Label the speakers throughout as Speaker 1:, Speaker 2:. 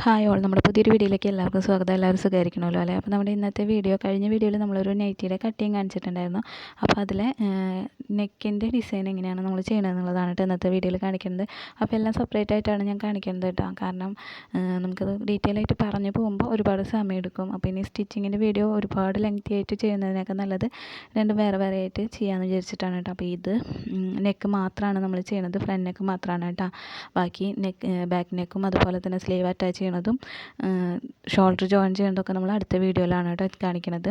Speaker 1: Hi all നമ്മുടെ പുതിയൊരു വീഡിയോയിലേക്ക് എല്ലാവർക്കും സ്വാഗതം. എല്ലാവരും സുഖമായിരിക്കണമല്ലോ അല്ലേ? അപ്പോൾ നമ്മുടെ ഇന്നത്തെ വീഡിയോ കഴിഞ്ഞ വീഡിയോയിൽ നമ്മളൊരു നൈറ്റിയുടെ കട്ടിങ് കാണിച്ചിട്ടുണ്ടായിരുന്നു. അപ്പോൾ അതിലെ നെക്കിന്റെ ഡിസൈൻ എങ്ങനെയാണ് നമ്മൾ ചെയ്യണമെന്നുള്ളതാണ് കേട്ടോ ഇന്നത്തെ വീഡിയോയിൽ കാണിക്കുന്നത്. അപ്പോൾ എല്ലാം സെപ്പറേറ്റ് ആയിട്ടാണ് ഞാൻ കാണിക്കുന്നത് കേട്ടോ. കാരണം നമുക്കത് ഡീറ്റെയിൽ ആയിട്ട് പറഞ്ഞു പോകുമ്പോൾ ഒരുപാട് സമയം എടുക്കും. അപ്പോൾ ഇനി സ്റ്റിച്ചിങ്ങിന്റെ വീഡിയോ ഒരുപാട് ലെങ്തി ആയിട്ട് ചെയ്യുന്നതിനൊക്കെ നല്ലത് രണ്ട് വേറെ വേറെ ആയിട്ട് ചെയ്യാമെന്ന് വിചാരിച്ചിട്ടാണ് കേട്ടോ. അപ്പോൾ ഇത് നെക്ക് മാത്രമാണ് നമ്മൾ ചെയ്യുന്നത് ഫ്രണ്ട് നെക്ക് മാത്രമാണ് കേട്ടോ. ബാക്കി നെക്ക് ബാക്ക് നെക്കും അതുപോലെ തന്നെ സ്ലീവ് അറ്റാച്ച് ചെയ്യണതും ഷോൾഡർ ജോയിൻ ചെയ്യണതൊക്കെ നമ്മൾ അടുത്ത വീഡിയോയിലാണ് കേട്ടോ കാണിക്കണത്.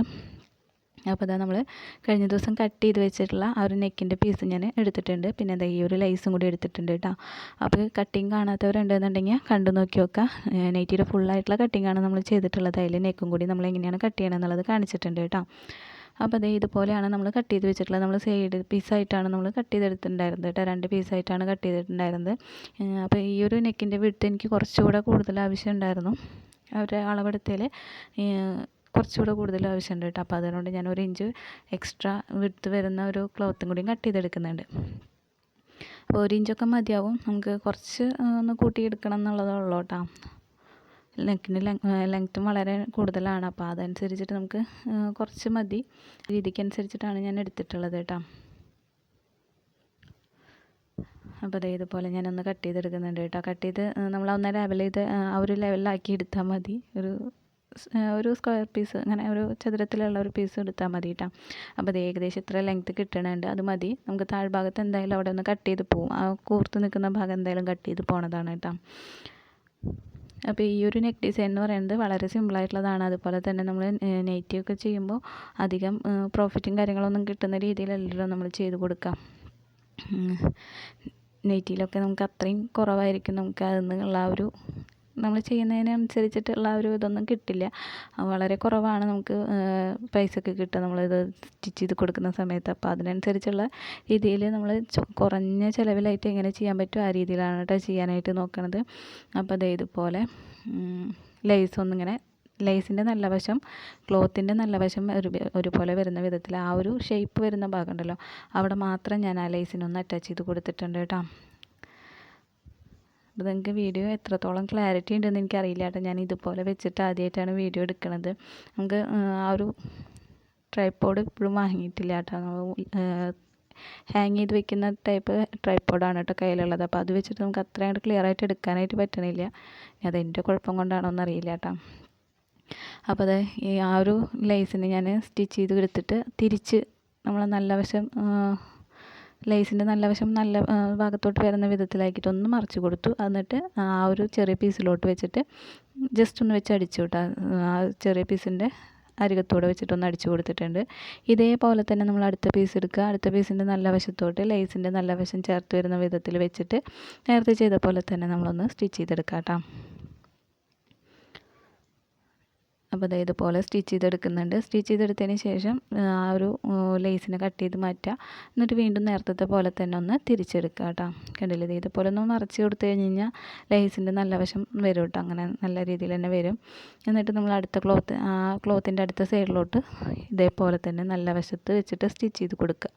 Speaker 1: അപ്പോൾ അതാ നമ്മൾ കഴിഞ്ഞ ദിവസം കട്ട് ചെയ്ത് വെച്ചിട്ടുള്ള ആ ഒരു നെക്കിന്റെ പീസ് ഞാൻ എടുത്തിട്ടുണ്ട്. പിന്നെ എന്താ ഈ ഒരു ലൈസും കൂടി എടുത്തിട്ടുണ്ട് കേട്ടോ. അപ്പോൾ കട്ടിങ് കാണാത്തവരുണ്ടെന്നുണ്ടെങ്കിൽ കണ്ടു നോക്കി നോക്കുക. നെറ്റിയുടെ ഫുള്ളായിട്ടുള്ള കട്ടിങ്ങാണ് നമ്മൾ ചെയ്തിട്ടുള്ളത്. അതിൽ നെക്കും കൂടി നമ്മൾ എങ്ങനെയാണ് കട്ട് ചെയ്യണമെന്നുള്ളത് കാണിച്ചിട്ടുണ്ട് കേട്ടോ. അപ്പോൾ അതേ ഇതുപോലെയാണ് നമ്മൾ കട്ട് ചെയ്ത് വെച്ചിട്ടുള്ളത്. നമ്മൾ സൈഡ് പീസായിട്ടാണ് നമ്മൾ കട്ട് ചെയ്തെടുത്തിട്ടുണ്ടായിരുന്നത് കേട്ടോ. രണ്ട് പീസായിട്ടാണ് കട്ട് ചെയ്തിട്ടുണ്ടായിരുന്നത്. അപ്പോൾ ഈ ഒരു നെക്കിന്റെ വിട്ട് എനിക്ക് കുറച്ചുകൂടെ കൂടുതൽ ആവശ്യമുണ്ടായിരുന്നു. ഒരു അളവെടുത്തതിൽ കുറച്ചുകൂടെ കൂടുതൽ ആവശ്യമുണ്ട് കേട്ടോ. അപ്പോൾ അതുകൊണ്ട് ഞാൻ ഒരു ഇഞ്ച് എക്സ്ട്രാ വിട്ട് വരുന്ന ഒരു ക്ലോത്തും കൂടി കട്ട് ചെയ്തെടുക്കുന്നുണ്ട്. അപ്പോൾ ഒരു ഇഞ്ചൊക്കെ മതിയാവും. നമുക്ക് കുറച്ച് ഒന്ന് കൂട്ടിയെടുക്കണം എന്നുള്ളതേ ഉള്ളൂ കേട്ടോ. നെക്കിന് ലെങ്ത്തും വളരെ കൂടുതലാണ്. അപ്പോൾ അതനുസരിച്ചിട്ട് നമുക്ക് കുറച്ച് മതി. രീതിക്ക് അനുസരിച്ചിട്ടാണ് ഞാൻ എടുത്തിട്ടുള്ളത് കേട്ടോ. അപ്പോൾ അതേ ഇതുപോലെ ഞാനൊന്ന് കട്ട് ചെയ്തെടുക്കുന്നുണ്ട് കേട്ടോ. കട്ട് ചെയ്ത് നമ്മൾ ഒന്ന് ലെവൽ ചെയ്ത് ആ ഒരു ലെവലിലാക്കി എടുത്താൽ മതി. ഒരു ഒരു സ്ക്വയർ പീസ് അങ്ങനെ ഒരു ചതുരത്തിലുള്ള ഒരു പീസ് എടുത്താൽ മതി കേട്ടോ. അപ്പോൾ അത് ഏകദേശം ഇത്ര ലെങ്ത്ത് കിട്ടണുണ്ട്. അത് മതി. നമുക്ക് താഴ്ഭാഗത്ത് എന്തായാലും അവിടെ ഒന്ന് കട്ട് ചെയ്ത് പോവും. ആ കൂർത്ത് നിൽക്കുന്ന ഭാഗം എന്തായാലും കട്ട് ചെയ്ത് പോണതാണ് കേട്ടോ. അപ്പോൾ ഈ ഒരു നെക്ക് ഡിസൈൻ എന്ന് പറയുന്നത് വളരെ സിമ്പിളായിട്ടുള്ളതാണ് അതുപോലെ തന്നെ നമ്മൾ നെയ്റ്റി ഒക്കെ ചെയ്യുമ്പോൾ അധികം പ്രോഫിറ്റും കാര്യങ്ങളൊന്നും കിട്ടുന്ന രീതിയിലല്ലല്ലോ നമ്മൾ ചെയ്ത് കൊടുക്കാം നെയ്റ്റിയിലൊക്കെ നമുക്ക് അത്രയും കുറവായിരിക്കും നമുക്ക് അതിൽ നിന്നുള്ള ആ ഒരു നമ്മൾ ചെയ്യുന്നതിനനുസരിച്ചിട്ടുള്ള ഒരു ഇതൊന്നും കിട്ടില്ല. വളരെ കുറവാണ് നമുക്ക് പൈസക്ക് കിട്ടുക. നമ്മളിത് സ്റ്റിച്ച് ചെയ്ത് കൊടുക്കുന്ന സമയത്ത് അപ്പോൾ അതിനനുസരിച്ചുള്ള രീതിയിൽ നമ്മൾ കുറഞ്ഞ ചിലവിലായിട്ട് എങ്ങനെ ചെയ്യാൻ പറ്റുമോ ആ രീതിയിലാണ് കേട്ടോ ചെയ്യാനായിട്ട് നോക്കണത്. അപ്പോൾ അതേ ഇതുപോലെ ലേസ് ഒന്നിങ്ങനെ ലേസിന്റെ നല്ല വശം ക്ലോത്തിന്റെ നല്ല വശം ഒരു ഒരുപോലെ വരുന്ന വിധത്തിൽ ആ ഒരു ഷേപ്പ് വരുന്ന ഭാഗം ഉണ്ടല്ലോ. അവിടെ മാത്രം ഞാൻ ആ ലേസിനൊന്ന് അറ്റാച്ച് ചെയ്ത് കൊടുത്തിട്ടുണ്ട് കേട്ടോ. അപ്പോൾ നിങ്ങൾക്ക് വീഡിയോ എത്രത്തോളം ക്ലാരിറ്റി ഉണ്ടെന്ന് എനിക്കറിയില്ല കേട്ടോ. ഞാൻ ഇതുപോലെ വെച്ചിട്ട് ആദ്യമായിട്ടാണ് വീഡിയോ എടുക്കുന്നത് നമുക്ക് ആ ഒരു ട്രൈപ്പോഡ് ഇപ്പോഴും വാങ്ങിയിട്ടില്ല കേട്ടോ. ഹാങ് ചെയ്ത് വെക്കുന്ന ടൈപ്പ് ട്രൈപ്പോഡാണ് കേട്ടോ കയ്യിലുള്ളത്. അപ്പോൾ അത് വെച്ചിട്ട് നമുക്ക് അത്രയും ക്ലിയർ ആയിട്ട് എടുക്കാനായിട്ട് പറ്റണില്ല. അതെന്റെ കുഴപ്പം കൊണ്ടാണോ എന്നറിയില്ല കേട്ടോ. അപ്പോൾ അത് ഈ ആ ഒരു ലൈസിന് ഞാൻ സ്റ്റിച്ച് ചെയ്ത് എടുത്തിട്ട് തിരിച്ച് നമ്മൾ നല്ല വശം ലേസിന്റെ നല്ല വശം നല്ല ഭാഗത്തോട്ട് വരുന്ന വിധത്തിലാക്കിയിട്ട് ഒന്ന് മറിച്ച് കൊടുത്തു. എന്നിട്ട് ആ ഒരു ചെറിയ പീസിലോട്ട് വെച്ചിട്ട് ജസ്റ്റ് ഒന്ന് വെച്ച് അടിച്ചു കേട്ടോ. ആ ചെറിയ പീസിന്റെ അരികത്തൂടെ വെച്ചിട്ടൊന്ന് അടിച്ചു കൊടുത്തിട്ടുണ്ട്. ഇതേപോലെ തന്നെ നമ്മൾ അടുത്ത പീസ് എടുക്കുക. അടുത്ത പീസിന്റെ നല്ല വശത്തോട്ട് ലേസിന്റെ നല്ല വശം ചേർത്ത് വരുന്ന വിധത്തിൽ വെച്ചിട്ട് നേരത്തെ ചെയ്ത പോലെ തന്നെ നമ്മളൊന്ന് സ്റ്റിച്ച് ചെയ്തെടുക്കാം കേട്ടോ. അപ്പോൾ അതായത് ഇതുപോലെ സ്റ്റിച്ച് ചെയ്തെടുക്കുന്നുണ്ട്. സ്റ്റിച്ച് ചെയ്തെടുത്തതിന് ശേഷം ആ ഒരു ലേസിനെ കട്ട് ചെയ്ത് മാറ്റുക എന്നിട്ട് വീണ്ടും നേരത്തെ പോലെ തന്നെ ഒന്ന് തിരിച്ചെടുക്കുക കേട്ടോ കണ്ടില്ലേ? ഇതുപോലെ ഒന്ന് നിറച്ച് കൊടുത്തു കഴിഞ്ഞ് കഴിഞ്ഞാൽ ലേസിന്റെ നല്ല വശം വരും കേട്ടോ അങ്ങനെ നല്ല രീതിയിൽ തന്നെ വരും. എന്നിട്ട് നമ്മൾ അടുത്ത ക്ലോത്ത് ആ ക്ലോത്തിന്റെ അടുത്ത സൈഡിലോട്ട് ഇതേപോലെ തന്നെ നല്ല വശത്ത് വെച്ചിട്ട് സ്റ്റിച്ച് ചെയ്ത് കൊടുക്കുക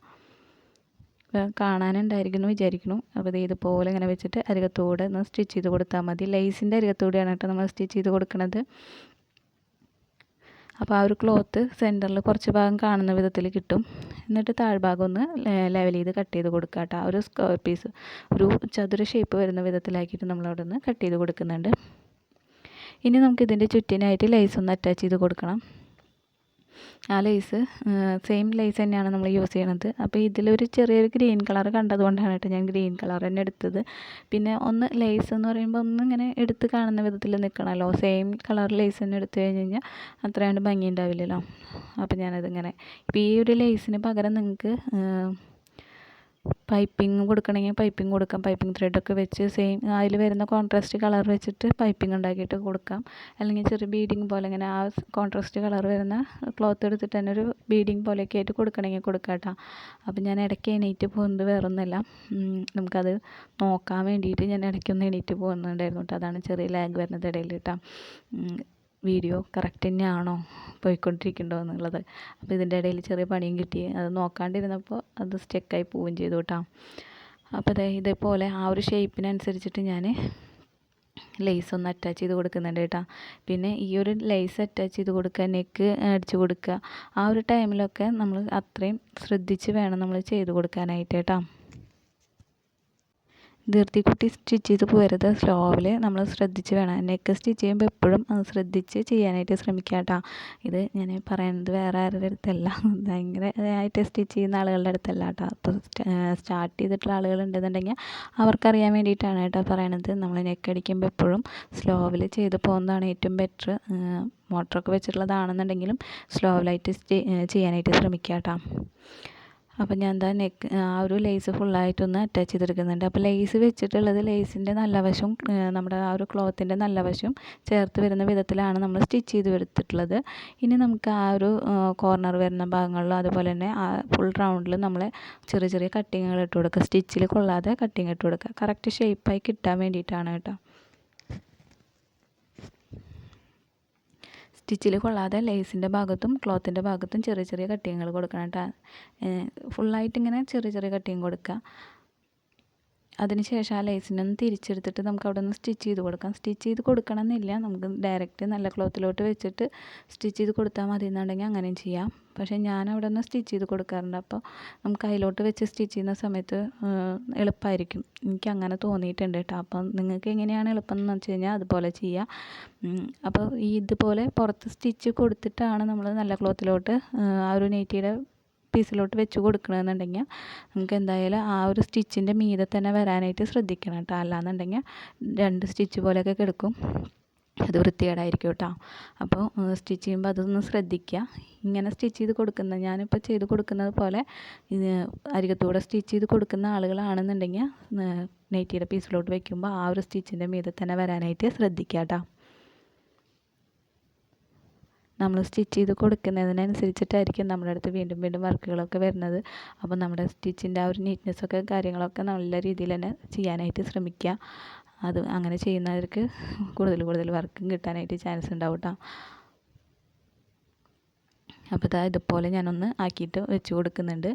Speaker 1: കാണാനുണ്ടായിരിക്കുന്നു വിചാരിക്കുന്നു. അപ്പോൾ ഇത് ഇതുപോലെ ഇങ്ങനെ വെച്ചിട്ട് അരികത്തൂടെ ഒന്ന് സ്റ്റിച്ച് ചെയ്ത് കൊടുത്താൽ മതി. ലേസിന്റെ അരികത്തൂടെയാണ് കേട്ടോ നമ്മൾ സ്റ്റിച്ച് ചെയ്ത് കൊടുക്കുന്നത് അപ്പോൾ ആ ഒരു ക്ലോത്ത് സെന്ററിൽ കുറച്ച് ഭാഗം കാണുന്ന വിധത്തിൽ കിട്ടും. എന്നിട്ട് താഴ്ഭാഗം ഒന്ന് ലെവൽ ചെയ്ത് കട്ട് ചെയ്ത് കൊടുക്കുക കേട്ടോ ആ ഒരു സ്ക്വയർ പീസ് ഒരു ചതുര ഷേപ്പ് വരുന്ന വിധത്തിലാക്കിയിട്ട് നമ്മളവിടെ നിന്ന് കട്ട് ചെയ്ത് കൊടുക്കുന്നുണ്ട്. ഇനി നമുക്ക് ഇതിന്റെ ചുറ്റിനായിട്ട് ലേസ് ഒന്ന് അറ്റാച്ച് ചെയ്ത് കൊടുക്കണം. ആ ലേസ് സെയിം ലേസ് തന്നെയാണ് നമ്മൾ യൂസ് ചെയ്യണത്. അപ്പോൾ ഇതിലൊരു ചെറിയൊരു ഗ്രീൻ കളർ കണ്ടതുകൊണ്ടാണ് കേട്ടോ ഞാൻ ഗ്രീൻ കളർ തന്നെ എടുത്തത്. പിന്നെ ഒന്ന് ലേസ് എന്ന് പറയുമ്പോൾ ഒന്ന് ഇങ്ങനെ എടുത്ത് കാണുന്ന വിധത്തിൽ നിൽക്കണമല്ലോ സെയിം കളർ ലേസ് തന്നെ എടുത്തു കഴിഞ്ഞ് കഴിഞ്ഞാൽ അത്രയാണ്ട് ഭംഗി ഉണ്ടാവില്ലല്ലോ. അപ്പോൾ ഞാനതിങ്ങനെ. ഇപ്പോൾ ഈ ഒരു ലേസിന് പകരം നിങ്ങൾക്ക് പൈപ്പിംഗ് കൊടുക്കണമെങ്കിൽ പൈപ്പിംഗ് കൊടുക്കാം. പൈപ്പിംഗ് ത്രെഡൊക്കെ വെച്ച് സെയിം അതിൽ വരുന്ന കോൺട്രാസ്റ്റ് കളർ വെച്ചിട്ട് പൈപ്പിംഗ് ഉണ്ടാക്കിയിട്ട് കൊടുക്കാം. അല്ലെങ്കിൽ ചെറിയ ബീഡിങ് പോലെ ഇങ്ങനെ ആ കോൺട്രാസ്റ്റ് കളർ വരുന്ന ക്ലോത്ത് എടുത്തിട്ട് തന്നെ ഒരു ബീഡിങ് പോലെയൊക്കെ ആയിട്ട് കൊടുക്കണമെങ്കിൽ കൊടുക്കാം കേട്ടോ. അപ്പം ഞാൻ ഇടയ്ക്ക് എണീറ്റ് പോകുന്നത് വേറൊന്നുമല്ല. നമുക്കത് നോക്കാൻ വേണ്ടിയിട്ട് ഞാൻ ഇടയ്ക്കൊന്ന് എണീറ്റ് പോകുന്നുണ്ടായിരുന്നു കേട്ടോ. അതാണ് ചെറിയ ലാഗ് വരുന്നത് ഇടയിൽ കേട്ടോ. വീഡിയോ കറക്റ്റ് തന്നെയാണോ പോയിക്കൊണ്ടിരിക്കുന്നുണ്ടോ എന്നുള്ളത് അപ്പോൾ ഇതിന്റെ ഇടയിൽ ചെറിയ പണിയും കിട്ടി. അത് നോക്കാണ്ടിരുന്നപ്പോൾ അത് സ്റ്റെക്കായി പോവുകയും ചെയ്തു കേട്ടോ. അപ്പോൾ അതെ ഇതേപോലെ ആ ഒരു ഷേപ്പിനനുസരിച്ചിട്ട് ഞാൻ ലേസ് ഒന്ന് അറ്റാച്ച് ചെയ്ത് കൊടുക്കുന്നുണ്ട് കേട്ടോ. പിന്നെ ഈ ഒരു ലേസ് അറ്റാച്ച് ചെയ്ത് കൊടുക്കുക നെക്ക് അടിച്ച് കൊടുക്കുക ആ ഒരു ടൈമിലൊക്കെ നമ്മൾ അത്രയും ശ്രദ്ധിച്ച് വേണം നമ്മൾ ചെയ്ത് കൊടുക്കാനായിട്ട് കേട്ടോ. ധൃതി കുട്ടി സ്റ്റിച്ച് ചെയ്ത് പോരുത് സ്ലോവിൽ നമ്മൾ ശ്രദ്ധിച്ച് വേണം. നെക്ക് സ്റ്റിച്ച് ചെയ്യുമ്പോൾ എപ്പോഴും ശ്രദ്ധിച്ച് ചെയ്യാനായിട്ട് ശ്രമിക്കുക കേട്ടോ ഇത് ഞാൻ പറയുന്നത് വേറെ ആരുടെ അടുത്തല്ല. ഭയങ്കര ആയിട്ട് സ്റ്റിച്ച് ചെയ്യുന്ന ആളുകളുടെ അടുത്തല്ല കേട്ടോ അപ്പോൾ സ്റ്റാർട്ട് ചെയ്തിട്ടുള്ള ആളുകളുണ്ടെന്നുണ്ടെങ്കിൽ അവർക്കറിയാൻ വേണ്ടിയിട്ടാണ് കേട്ടോ പറയണത്. നമ്മൾ നെക്ക് അടിക്കുമ്പോൾ എപ്പോഴും സ്ലോവിൽ ചെയ്ത് പോകുന്നതാണ് ഏറ്റവും ബെറ്റർ. മോട്ടറൊക്കെ വെച്ചിട്ടുള്ളതാണെന്നുണ്ടെങ്കിലും സ്ലോവിലായിട്ട് ചെയ്യാനായിട്ട് ശ്രമിക്കുക കേട്ടോ അപ്പോൾ ഞാൻ എന്താ നെക്ക് ആ ഒരു ലേസ് ഫുള്ളായിട്ടൊന്ന് അറ്റാച്ച് ചെയ്തെടുക്കുന്നുണ്ട്. അപ്പോൾ ലേസ് വെച്ചിട്ടുള്ളത് ലേസിന്റെ നല്ല വശവും നമ്മുടെ ആ ഒരു ക്ലോത്തിന്റെ നല്ല വശവും ചേർത്ത് വരുന്ന വിധത്തിലാണ് നമ്മൾ സ്റ്റിച്ച് ചെയ്ത് എടുത്തിട്ടുള്ളത്. ഇനി നമുക്ക് ആ ഒരു കോർണർ വരുന്ന ഭാഗങ്ങളിലും അതുപോലെ തന്നെ ആ ഫുൾ റൗണ്ടിൽ നമ്മൾ ചെറിയ ചെറിയ കട്ടിങ്ങുകൾ ഇട്ട് കൊടുക്കുക. സ്റ്റിച്ചിൽ കൊള്ളാതെ കട്ടിങ് ഇട്ട് കൊടുക്കുക. കറക്റ്റ് ഷേപ്പായി കിട്ടാൻ വേണ്ടിയിട്ടാണ് കേട്ടോ. സ്റ്റിച്ചിൽ കൊള്ളാതെ ലേസിന്റെ ഭാഗത്തും ക്ലോത്തിന്റെ ഭാഗത്തും ചെറിയ ചെറിയ കട്ടിങ്ങുകൾ കൊടുക്കണം കേട്ടോ ഫുള്ളായിട്ട് ഇങ്ങനെ ചെറിയ ചെറിയ കട്ടിങ് കൊടുക്കുക അതിന് ശേഷം ആ ലേസിനൊന്ന് തിരിച്ചെടുത്തിട്ട് നമുക്ക് അവിടെ നിന്ന് സ്റ്റിച്ച് ചെയ്ത് കൊടുക്കാം. സ്റ്റിച്ച് ചെയ്ത് കൊടുക്കണം എന്നില്ല നമുക്ക് ഡയറക്റ്റ് നല്ല ക്ലോത്തിലോട്ട് വെച്ചിട്ട് സ്റ്റിച്ച് ചെയ്ത് കൊടുത്താൽ മതി എന്നുണ്ടെങ്കിൽ അങ്ങനെയും ചെയ്യാം. പക്ഷേ ഞാൻ അവിടെ നിന്ന് സ്റ്റിച്ച് ചെയ്ത് കൊടുക്കാറുണ്ട്. അപ്പോൾ നമുക്ക് അതിലോട്ട് വെച്ച് സ്റ്റിച്ച് ചെയ്യുന്ന സമയത്ത് എളുപ്പമായിരിക്കും. എനിക്ക് അങ്ങനെ തോന്നിയിട്ടുണ്ട് കേട്ടോ. അപ്പം നിങ്ങൾക്ക് എങ്ങനെയാണ് എളുപ്പം എന്ന് വെച്ച് കഴിഞ്ഞാൽ അതുപോലെ ചെയ്യാം. അപ്പോൾ ഈ ഇതുപോലെ പുറത്ത് സ്റ്റിച്ച് കൊടുത്തിട്ടാണ് നമ്മൾ നല്ല ക്ലോത്തിലോട്ട് ആ ഒരു നെയ്റ്റിയുടെ പീസിലോട്ട് വെച്ച് കൊടുക്കണമെന്നുണ്ടെങ്കിൽ നമുക്ക് എന്തായാലും ആ ഒരു സ്റ്റിച്ചിന്റെ മീതെ തന്നെ വരാനായിട്ട് ശ്രദ്ധിക്കണം കേട്ടോ. അല്ലാന്നുണ്ടെങ്കിൽ രണ്ട് സ്റ്റിച്ച് പോലെയൊക്കെ കിടക്കും. അത് വൃത്തികേടായിരിക്കും കേട്ടോ. അപ്പോൾ സ്റ്റിച്ച് ചെയ്യുമ്പോൾ അതൊന്ന് ശ്രദ്ധിക്കുക. ഇങ്ങനെ സ്റ്റിച്ച് ചെയ്ത് കൊടുക്കുന്ന ഞാനിപ്പോൾ ചെയ്ത് കൊടുക്കുന്നത് പോലെ അരികത്തൂടെ സ്റ്റിച്ച് ചെയ്ത് കൊടുക്കുന്ന ആളുകളാണെന്നുണ്ടെങ്കിൽ നെയ്റ്റിയുടെ പീസിലോട്ട് വയ്ക്കുമ്പോൾ ആ ഒരു സ്റ്റിച്ചിന്റെ മീതെ തന്നെ വരാനായിട്ട് ശ്രദ്ധിക്കുക കേട്ടോ. നമ്മൾ സ്റ്റിച്ച് ചെയ്ത് കൊടുക്കുന്നതിനനുസരിച്ചിട്ടായിരിക്കും നമ്മുടെ അടുത്ത് വീണ്ടും വീണ്ടും വർക്കുകളൊക്കെ വരുന്നത്. അപ്പോൾ നമ്മുടെ സ്റ്റിച്ചിന്റെ ആ ഒരു നീറ്റ്നെസ്സൊക്കെ കാര്യങ്ങളൊക്കെ നല്ല രീതിയിൽ തന്നെ ചെയ്യാനായിട്ട് ശ്രമിക്കുക. അത് അങ്ങനെ ചെയ്യുന്നവർക്ക് കൂടുതൽ കൂടുതൽ വർക്കും കിട്ടാനായിട്ട് ചാൻസ് ഉണ്ടാവും കേട്ടോ അപ്പോൾ ഇതാ ഇതുപോലെ ഞാനൊന്ന് ആക്കിയിട്ട് വെച്ച് കൊടുക്കുന്നുണ്ട്.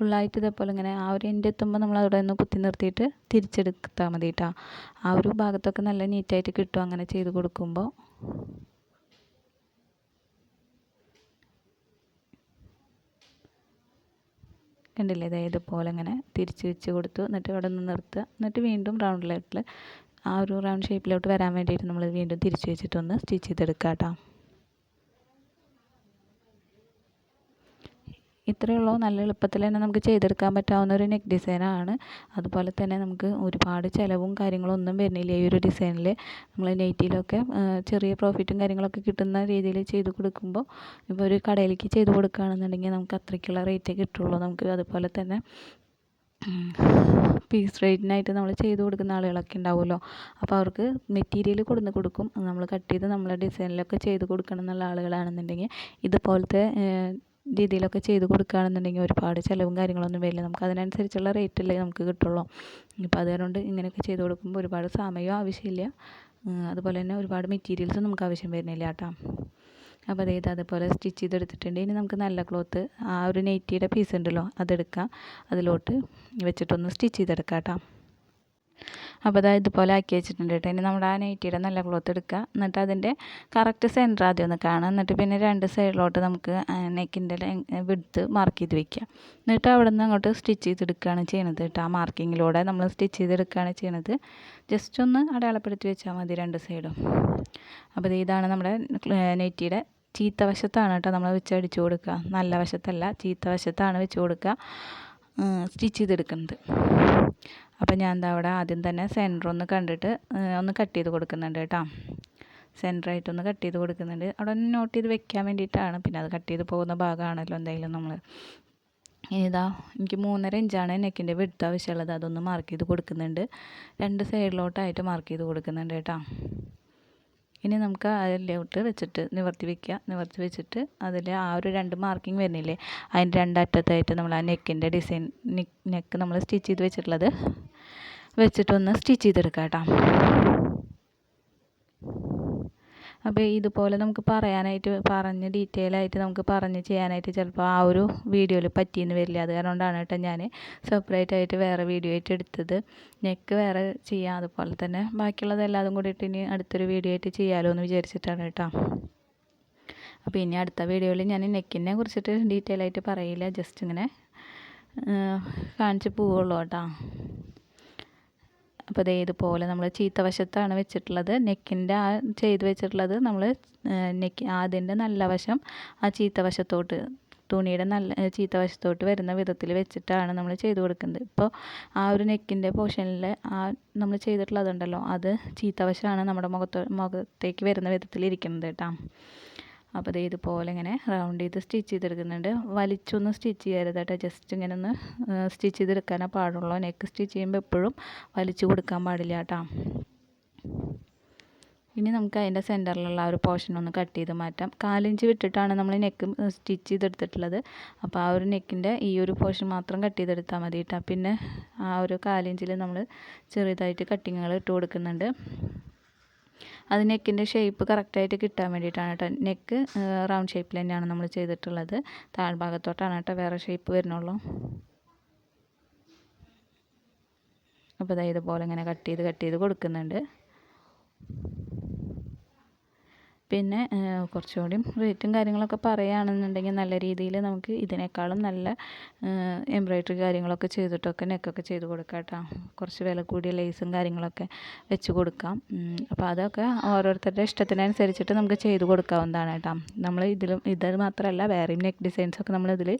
Speaker 1: ഫുള്ളായിട്ട് ഇതേപോലെ ഇങ്ങനെ ആ ഒരു എന്റെ എത്തുമ്പോൾ നമ്മൾ അവിടെ നിന്ന് കുത്തി നിർത്തിയിട്ട് തിരിച്ചെടുത്താൽ മതി കേട്ടോ ആ ഒരു ഭാഗത്തൊക്കെ നല്ല നീറ്റായിട്ട് കിട്ടും അങ്ങനെ ചെയ്ത് കൊടുക്കുമ്പോൾ കണ്ടില്ലേ? അതായത് ഇതുപോലെ ഇങ്ങനെ തിരിച്ച് വെച്ച് കൊടുത്തു. എന്നിട്ട് അവിടെ നിന്ന് നിർത്തുക. എന്നിട്ട് വീണ്ടും റൗണ്ടിലോട്ട് ആ ഒരു റൗണ്ട് ഷേപ്പിലോട്ട് വരാൻ വേണ്ടിയിട്ട് നമ്മൾ വീണ്ടും തിരിച്ച് വെച്ചിട്ടൊന്ന് സ്റ്റിച്ച് ചെയ്തെടുക്കാം കേട്ടോ ഇത്രയേ ഉള്ളൂ നല്ല എളുപ്പത്തിൽ തന്നെ നമുക്ക് ചെയ്തെടുക്കാൻ പറ്റാവുന്ന ഒരു നെക്ക് ഡിസൈനാണ് അതുപോലെ തന്നെ നമുക്ക് ഒരുപാട് ചിലവും കാര്യങ്ങളും ഒന്നും വരുന്നില്ല ഈ ഒരു ഡിസൈനിൽ നമ്മൾ നെയ്റ്റിയിലൊക്കെ ചെറിയ പ്രോഫിറ്റും കാര്യങ്ങളൊക്കെ കിട്ടുന്ന രീതിയിൽ ചെയ്ത് കൊടുക്കുമ്പോൾ ഇപ്പോൾ ഒരു കടയിലേക്ക് ചെയ്ത് കൊടുക്കുകയാണെന്നുണ്ടെങ്കിൽ നമുക്ക് അത്രയ്ക്കുള്ള റേറ്റേ കിട്ടുള്ളൂ. നമുക്ക് അതുപോലെ തന്നെ പീസ് റേറ്റിനായിട്ട് നമ്മൾ ചെയ്ത് കൊടുക്കുന്ന ആളുകളൊക്കെ ഉണ്ടാവുമല്ലോ. അപ്പോൾ അവർക്ക് മെറ്റീരിയൽ കൊടുന്ന് കൊടുക്കും. നമ്മൾ കട്ട് ചെയ്ത് നമ്മളെ ഡിസൈനിലൊക്കെ ചെയ്ത് കൊടുക്കണം എന്നുള്ള ആളുകളാണെന്നുണ്ടെങ്കിൽ ഇതുപോലത്തെ രീതിയിലൊക്കെ ചെയ്ത് കൊടുക്കുകയാണെന്നുണ്ടെങ്കിൽ ഒരുപാട് ചിലവും കാര്യങ്ങളൊന്നും വരില്ല. നമുക്ക് അതിനനുസരിച്ചുള്ള റേറ്റ് അല്ലേ നമുക്ക് കിട്ടുള്ളൂ. ഇപ്പോൾ അതുകൊണ്ട് ഇങ്ങനെയൊക്കെ ചെയ്ത് കൊടുക്കുമ്പോൾ ഒരുപാട് സമയവും ആവശ്യമില്ല. അതുപോലെ തന്നെ ഒരുപാട് മെറ്റീരിയൽസും നമുക്ക് ആവശ്യം വരുന്നില്ല കേട്ടോ. അപ്പോൾ അതായത് അതുപോലെ സ്റ്റിച്ച് ചെയ്തെടുത്തിട്ടുണ്ട്. ഇനി നമുക്ക് നല്ല ക്ലോത്ത് ആ ഒരു നൈറ്റിയുടെ പീസ് ഉണ്ടല്ലോ അതെടുക്കാം. അതിലോട്ട് വെച്ചിട്ടൊന്ന് സ്റ്റിച്ച് ചെയ്തെടുക്കാം കേട്ടോ. അപ്പോൾ അതാ ഇതുപോലെ ആക്കി വെച്ചിട്ടുണ്ട് കേട്ടോ. ഇനി നമ്മുടെ ആ നൈറ്റിയുടെ നല്ല ക്ലോത്ത് എടുക്കുക. എന്നിട്ട് അതിന്റെ കറക്റ്റ് സെന്റർ ആദ്യം ഒന്ന് കാണുക. എന്നിട്ട് പിന്നെ രണ്ട് സൈഡിലോട്ട് നമുക്ക് നെക്കിന്റെ വിടുത്ത് മാർക്ക് ചെയ്ത് വെക്കുക. എന്നിട്ട് അവിടെ നിന്ന് അങ്ങോട്ട് സ്റ്റിച്ച് ചെയ്തെടുക്കുകയാണ് ചെയ്യുന്നത് കേട്ടോ. ആ മാർക്കിങ്ങിലൂടെ നമ്മൾ സ്റ്റിച്ച് ചെയ്തെടുക്കുകയാണ് ചെയ്യുന്നത് ജസ്റ്റ് ഒന്ന് അടയാളപ്പെടുത്തി വെച്ചാൽ മതി രണ്ട് സൈഡും അപ്പോൾ ഇതാണ് നമ്മുടെ നെറ്റിയുടെ ചീത്ത വശത്താണ് കേട്ടോ നമ്മൾ വെച്ച് അടിച്ചു കൊടുക്കുക. നല്ല വശത്തല്ല ചീത്ത വശത്താണ് വെച്ച് കൊടുക്കുക. സ്റ്റിച്ച് ചെയ്തെടുക്കുന്നത്. അപ്പം ഞാൻ എന്താ അവിടെ ആദ്യം തന്നെ സെന്റർ ഒന്ന് കണ്ടിട്ട് ഒന്ന് കട്ട് ചെയ്ത് കൊടുക്കുന്നുണ്ട് കേട്ടോ. സെന്ററായിട്ടൊന്ന് കട്ട് ചെയ്ത് കൊടുക്കുന്നുണ്ട്. അവിടെ ഒന്ന് നോട്ട് ചെയ്ത് വെക്കാൻ വേണ്ടിയിട്ടാണ്. പിന്നെ അത് കട്ട് ചെയ്ത് പോകുന്ന ഭാഗമാണല്ലോ എന്തായാലും നമ്മൾ ഇതാ എനിക്ക് മൂന്നര ഇഞ്ചാണ് നെക്കിന്റെ വിടുത്ത് ആവശ്യമുള്ളത്. അതൊന്ന് മാർക്ക് ചെയ്ത് കൊടുക്കുന്നുണ്ട്. രണ്ട് സൈഡിലോട്ടായിട്ട് മാർക്ക് ചെയ്ത് കൊടുക്കുന്നുണ്ട് കേട്ടോ. ഇനി നമുക്ക് അതിലോട്ട് വെച്ചിട്ട് നിവർത്തി വെക്കുക. നിവർത്തി വെച്ചിട്ട് അതിൽ ആ ഒരു രണ്ട് മാർക്കിംഗ് വരുന്നില്ലേ? അതിന്റെ രണ്ടറ്റത്തായിട്ട് നമ്മൾ ആ നെക്കിന്റെ ഡിസൈൻ നെക്ക് നമ്മൾ സ്റ്റിച്ച് ചെയ്ത് വെച്ചിട്ടുള്ളത് വെച്ചിട്ടൊന്ന് സ്റ്റിച്ച് ചെയ്തെടുക്കാം കേട്ടോ. അപ്പോൾ ഇതുപോലെ നമുക്ക് പറയാനായിട്ട് പറഞ്ഞ് ഡീറ്റെയിൽ ആയിട്ട് നമുക്ക് പറഞ്ഞ് ചെയ്യാനായിട്ട് ചിലപ്പോൾ ആ ഒരു വീഡിയോയിൽ പറ്റിയെന്ന് വരില്ല. അത് കാരണമാണ് കേട്ടോ ഞാൻ സെപ്പറേറ്റ് ആയിട്ട് വേറെ വീഡിയോ ആയിട്ട് എടുത്തത്. നെക്ക് വേറെ ചെയ്യാം. അതുപോലെ തന്നെ ബാക്കിയുള്ളത് എല്ലാതും കൂടിയിട്ട് ഇനി അടുത്തൊരു വീഡിയോ ആയിട്ട് ചെയ്യാമല്ലോ എന്ന് വിചാരിച്ചിട്ടാണ് കേട്ടോ. അപ്പോൾ ഇനി അടുത്ത വീഡിയോയിൽ ഞാൻ നെക്കിനെ കുറിച്ചിട്ട് ഡീറ്റെയിൽ ആയിട്ട് പറയില്ല. ജസ്റ്റ് ഇങ്ങനെ കാണിച്ച് പോവുള്ളൂ കേട്ടോ. അപ്പോൾ ദേ ഇതുപോലെ നമ്മൾ ചീത്ത വശത്താണ് വെച്ചിട്ടുള്ളത്. നെക്കിന്റെ ആ ചെയ്ത് വെച്ചിട്ടുള്ളത് നമ്മൾ നെക്ക് അതിന്റെ നല്ല വശം ആ ചീത്ത വശത്തോട്ട് തുണിയുടെ നല്ല ചീത്ത വശത്തോട്ട് വരുന്ന വിധത്തിൽ വെച്ചിട്ടാണ് നമ്മൾ ചെയ്ത് കൊടുക്കുന്നത്. ഇപ്പോൾ ആ ഒരു നെക്കിന്റെ പോർഷനിൽ ആ നമ്മൾ ചെയ്തിട്ടുള്ളതുണ്ടല്ലോ അത് ചീത്ത വശമാണ് നമ്മുടെ മുഖത്തോ മുഖത്തേക്ക് വരുന്ന വിധത്തിൽ ഇരിക്കുന്നത് കേട്ടോ. അപ്പോൾ ഇത് ഇതുപോലെ ഇങ്ങനെ റൗണ്ട് ചെയ്ത് സ്റ്റിച്ച് ചെയ്തെടുക്കുന്നുണ്ട്. വലിച്ചൊന്നും സ്റ്റിച്ച് ചെയ്യരുത് കേട്ടോ ജസ്റ്റ് ഇങ്ങനെ ഒന്ന് സ്റ്റിച്ച് ചെയ്തെടുക്കാനേ പാടുള്ളൂ. നെക്ക് സ്റ്റിച്ച് ചെയ്യുമ്പോൾ എപ്പോഴും വലിച്ചു കൊടുക്കാൻ പാടില്ല കേട്ടോ. ഇനി നമുക്ക് അതിന്റെ സെന്ററിലുള്ള ആ ഒരു പോർഷൻ ഒന്ന് കട്ട് ചെയ്ത് മാറ്റാം. കാലിഞ്ച് വിട്ടിട്ടാണ് നമ്മൾ നെക്ക് സ്റ്റിച്ച് ചെയ്തെടുത്തിട്ടുള്ളത്. അപ്പോൾ ആ ഒരു നെക്കിന്റെ ഈ ഒരു പോർഷൻ മാത്രം കട്ട് ചെയ്തെടുത്താൽ മതി കേട്ടോ. പിന്നെ ആ ഒരു കാലിഞ്ചിൽ നമ്മൾ ചെറുതായിട്ട് കട്ടിങ്ങുകൾ ഇട്ട് കൊടുക്കുന്നുണ്ട്. അത് നെക്കിന്റെ ഷേപ്പ് കറക്റ്റായിട്ട് കിട്ടാൻ വേണ്ടിയിട്ടാണ് കേട്ടോ നെക്ക് റൗണ്ട് ഷേപ്പിൽ തന്നെയാണ് നമ്മൾ ചെയ്തിട്ടുള്ളത്. താഴ്ഭാഗത്തോട്ടാണ് കേട്ടോ വേറെ ഷേപ്പ് വരുന്നുള്ളൂ. അപ്പോൾ അതായത് ഇതുപോലെ ഇങ്ങനെ കട്ട് ചെയ്ത് കട്ട് ചെയ്ത് കൊടുക്കുന്നുണ്ട്. പിന്നെ കുറച്ചുകൂടി റേറ്റും കാര്യങ്ങളൊക്കെ പറയുകയാണെന്നുണ്ടെങ്കിൽ നല്ല രീതിയിൽ നമുക്ക് ഇതിനേക്കാളും നല്ല എംബ്രോയിഡറി കാര്യങ്ങളൊക്കെ ചെയ്തിട്ടൊക്കെ നെക്കൊക്കെ ചെയ്ത് കൊടുക്കാം കേട്ടോ. കുറച്ച് വില കൂടിയ ലേസും കാര്യങ്ങളൊക്കെ വെച്ച് കൊടുക്കാം. അപ്പോൾ അതൊക്കെ ഓരോരുത്തരുടെ ഇഷ്ടത്തിനനുസരിച്ചിട്ട് നമുക്ക് ചെയ്ത് കൊടുക്കാവുന്നതാണ് കേട്ടോ. നമ്മൾ ഇതിലും ഇത് മാത്രമല്ല വേറെയും നെക്ക് ഡിസൈൻസൊക്കെ നമ്മളിതിൽ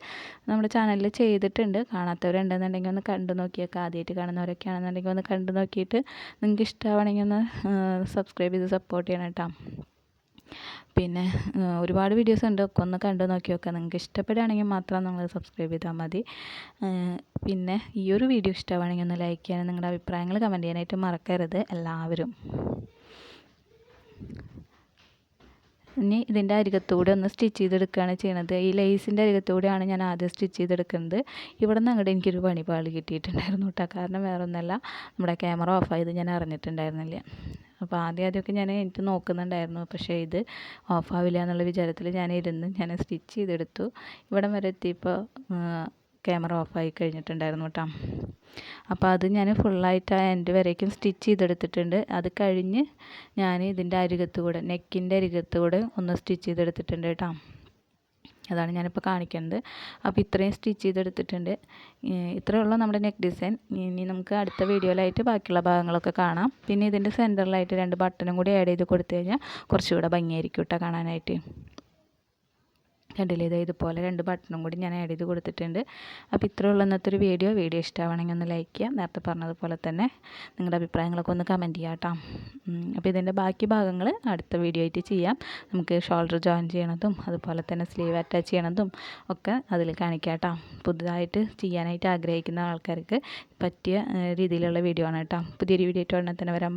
Speaker 1: നമ്മുടെ ചാനലിൽ ചെയ്തിട്ടുണ്ട്. കാണാത്തവരുണ്ടെന്നുണ്ടെങ്കിൽ ഒന്ന് കണ്ടു നോക്കിയൊക്കെ. ആദ്യമായിട്ട് കാണുന്നവരൊക്കെ ആണെന്നുണ്ടെങ്കിൽ ഒന്ന് കണ്ടു നോക്കിയിട്ട് നിങ്ങൾക്ക് ഇഷ്ടമാണെങ്കിൽ ഒന്ന് സബ്സ്ക്രൈബ് ചെയ്ത് സപ്പോർട്ട് ചെയ്യണം കേട്ടോ. പിന്നെ ഒരുപാട് വീഡിയോസ് ഉണ്ട്. ഒക്കെ ഒന്ന് കണ്ടു നോക്കി നോക്കാം നിങ്ങൾക്ക് ഇഷ്ടപ്പെടുകയാണെങ്കിൽ മാത്രം നിങ്ങൾ സബ്സ്ക്രൈബ് ചെയ്താൽ മതി. പിന്നെ ഈ ഒരു വീഡിയോ ഇഷ്ടമാണെങ്കിൽ ഒന്ന് ലൈക്ക് ചെയ്യാനും നിങ്ങളുടെ അഭിപ്രായങ്ങൾ കമന്റ് ചെയ്യാനായിട്ട് മറക്കരുത്. എല്ലാവരും. ഇനി ഇതിന്റെ അരികത്തൂടെ ഒന്ന് സ്റ്റിച്ച് ചെയ്തെടുക്കുകയാണ് ചെയ്യണത്. ഈ ലേസിന്റെ അരികത്തൂടെയാണ് ഞാൻ ആദ്യം സ്റ്റിച്ച് ചെയ്തെടുക്കുന്നത്. ഇവിടെ നിന്ന് അങ്ങോട്ട് എനിക്കൊരു പണിപാൾ കിട്ടിയിട്ടുണ്ടായിരുന്നു കേട്ടോ. കാരണം വേറെ ഒന്നല്ല നമ്മുടെ ക്യാമറ ഓഫ് ഓഫായത് ഞാൻ അറിഞ്ഞിട്ടുണ്ടായിരുന്നില്ല. അപ്പോൾ ആദ്യം ആദ്യമൊക്കെ ഞാൻ എനിക്ക് നോക്കുന്നുണ്ടായിരുന്നു പക്ഷേ ഇത് ഓഫ് ആവില്ല എന്നുള്ള വിചാരത്തിൽ ഞാൻ ഇരുന്ന് ഞാൻ സ്റ്റിച്ച് ചെയ്തെടുത്തു. ഇവിടം വരെ എത്തിയപ്പോൾ ക്യാമറ ആയി കഴിഞ്ഞിട്ടുണ്ടായിരുന്നു കേട്ടോ. അപ്പോൾ അത് ഞാൻ ഫുള്ളായിട്ട് ആ എൻഡ് വരേക്കും സ്റ്റിച്ച് ചെയ്തെടുത്തിട്ടുണ്ട്. അത് കഴിഞ്ഞ് ഞാൻ ഇതിന്റെ അരികത്ത് കൂടെ നെക്കിന്റെ അരികത്ത് കൂടെ ഒന്ന് സ്റ്റിച്ച് ചെയ്തെടുത്തിട്ടുണ്ട് കേട്ടോ. അതാണ് ഞാനിപ്പോൾ കാണിക്കുന്നത്. അപ്പോൾ ഇത്രയും സ്റ്റിച്ച് ചെയ്തെടുത്തിട്ടുണ്ട്. ഇത്രയേ ഉള്ളൂ നമ്മുടെ നെക്ക് ഡിസൈൻ. ഇനി നമുക്ക് അടുത്ത വീഡിയോയിലായിട്ട് ബാക്കിയുള്ള ഭാഗങ്ങളൊക്കെ കാണാം. പിന്നെ ഇതിന്റെ സെന്ററിലായിട്ട് രണ്ട് ബട്ടണും കൂടി ആഡ് ചെയ്ത് കൊടുത്തു കഴിഞ്ഞാൽ കുറച്ചുകൂടെ ഭംഗിയായിരിക്കും കേട്ടോ കാണാനായിട്ട്. കണ്ടില്ലേ? ഇതാ ഇതുപോലെ രണ്ട് ബട്ടണും കൂടി ഞാൻ ആഡ് ചെയ്ത് കൊടുത്തിട്ടുണ്ട്. അപ്പോൾ ഇത്രയുള്ള ഇന്നത്തെ ഒരു വീഡിയോ വീഡിയോ ഇഷ്ടമാണെങ്കിൽ ഒന്ന് ലൈക്ക് ചെയ്യാം നേരത്തെ പറഞ്ഞതുപോലെ തന്നെ നിങ്ങളുടെ അഭിപ്രായങ്ങളൊക്കെ ഒന്ന് കമന്റ് ചെയ്യാം കേട്ടോ. അപ്പോൾ ഇതിന്റെ ബാക്കി ഭാഗങ്ങൾ അടുത്ത വീഡിയോ ആയിട്ട് ചെയ്യാം. നമുക്ക് ഷോൾഡർ ജോയിൻ ചെയ്യണതും അതുപോലെ തന്നെ സ്ലീവ് അറ്റാച്ച് ചെയ്യണതും ഒക്കെ അതിൽ കാണിക്കാം കേട്ടോ. പുതുതായിട്ട് ചെയ്യാനായിട്ട് ആഗ്രഹിക്കുന്ന ആൾക്കാർക്ക് പറ്റിയ രീതിയിലുള്ള വീഡിയോ ആണ് കേട്ടോ. പുതിയൊരു വീഡിയോ ആയിട്ട് ഉടനെ തന്നെ വരാൻ